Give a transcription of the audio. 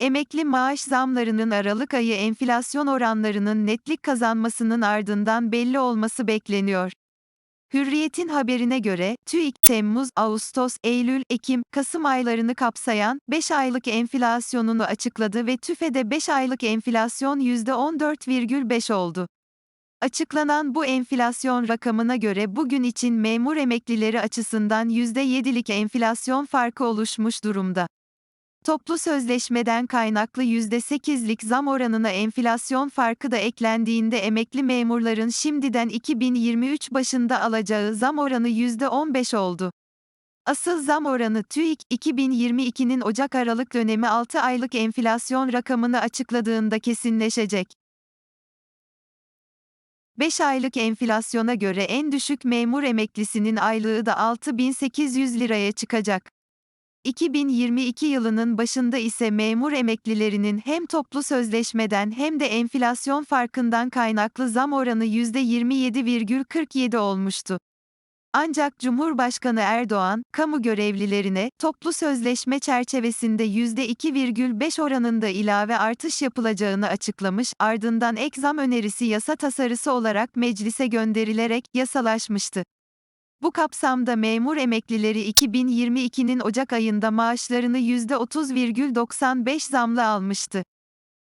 Emekli maaş zamlarının Aralık ayı enflasyon oranlarının netlik kazanmasının ardından belli olması bekleniyor. Hürriyet'in haberine göre, TÜİK, Temmuz, Ağustos, Eylül, Ekim, Kasım aylarını kapsayan 5 aylık enflasyonunu açıkladı ve TÜFE'de 5 aylık enflasyon %14,5 oldu. Açıklanan bu enflasyon rakamına göre bugün için memur emeklileri açısından %7'lik enflasyon farkı oluşmuş durumda. Toplu sözleşmeden kaynaklı %8'lik zam oranına enflasyon farkı da eklendiğinde emekli memurların şimdiden 2023 başında alacağı zam oranı %15 oldu. Asıl zam oranı TÜİK, 2022'nin Ocak-Aralık dönemi 6 aylık enflasyon rakamını açıkladığında kesinleşecek. 5 aylık enflasyona göre en düşük memur emeklisinin aylığı da 6800 liraya çıkacak. 2022 yılının başında ise memur emeklilerinin hem toplu sözleşmeden hem de enflasyon farkından kaynaklı zam oranı %27,47 olmuştu. Ancak Cumhurbaşkanı Erdoğan, kamu görevlilerine, toplu sözleşme çerçevesinde %2,5 oranında ilave artış yapılacağını açıklamış, ardından ek zam önerisi yasa tasarısı olarak meclise gönderilerek, yasalaşmıştı. Bu kapsamda memur emeklileri 2022'nin Ocak ayında maaşlarını %30,95 zamla almıştı.